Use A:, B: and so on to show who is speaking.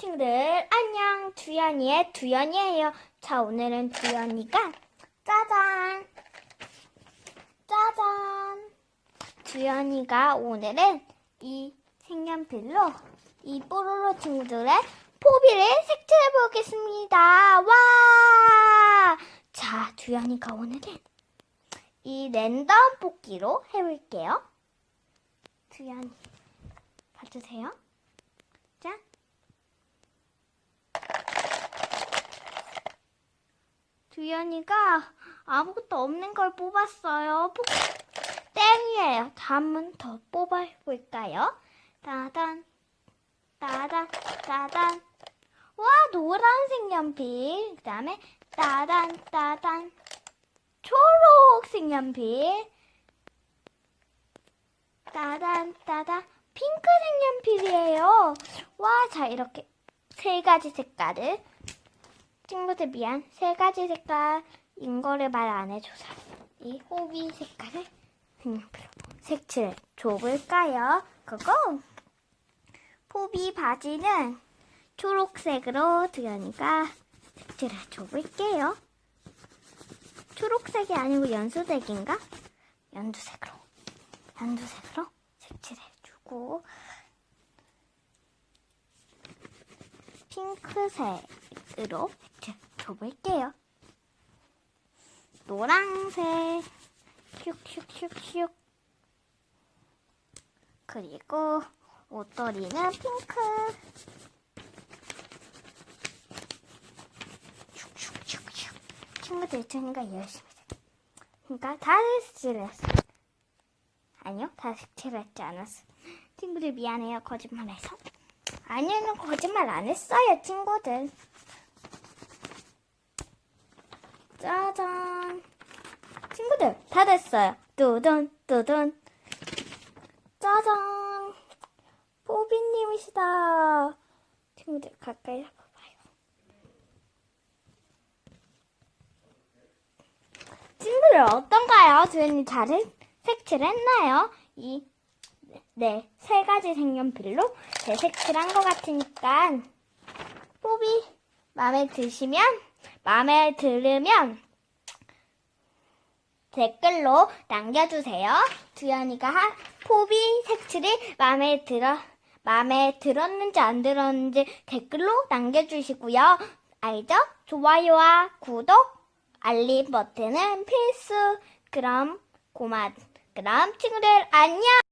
A: 친구들 안녕 두연이의 두연이에요. 자 오늘은 두연이가 짜잔 짜잔 두연이가 오늘은 이 색연필로 이 뽀로로 친구들의 포비를 색칠해 보겠습니다. 와! 자 두연이가 오늘은 이 랜덤 뽑기로 해볼게요. 두연이 봐주세요. 자. 두연이가 아무것도 없는 걸 뽑았어요. 뽑... 땡이에요. 다음은 더 뽑아볼까요? 따단, 따단, 따단. 와, 노란색 연필. 그 다음에 따단, 따단. 초록색 연필. 따단, 따단. 핑크색 연필이에요. 와, 자, 이렇게 세 가지 색깔을. 친구들 미안. 세 가지 색깔인 거를 말 안 해줘서. 이 호비 색깔을 색칠 줘볼까요? 그거 포비 바지는 초록색으로 두연이가 색칠을 줘볼게요. 초록색이 아니고 연두색인가? 연두색으로 연두색으로 색칠해주고 핑크색으로 줘볼게요. 노란색. 슉슉슉슉. 그리고 옷도리는 핑크. 슉슉슉슉. 친구들 있으니까 열심히. 색 그러니까 다 색칠했어. 아니요 다 색칠했지 않았어. 친구들 미안해요. 거짓말해서. 아니요 거짓말 안 했어요 친구들 짜잔 친구들 다 됐어요. 뚜둔 뚜둔 짜잔 포비님이시다. 친구들 가까이 봐봐요. 친구들 어떤가요? 주연이 잘 색칠했나요? 이 네, 세 가지 색연필로 제 색칠한 것 같으니까 포비 마음에 드시면 마음에 들으면 댓글로 남겨주세요. 두연이가 한 포비 색칠이 마음에 들어 마음에 들었는지 안 들었는지 댓글로 남겨주시고요. 알죠? 좋아요와 구독, 알림 버튼은 필수. 그럼 고마. 그럼 친구들 안녕.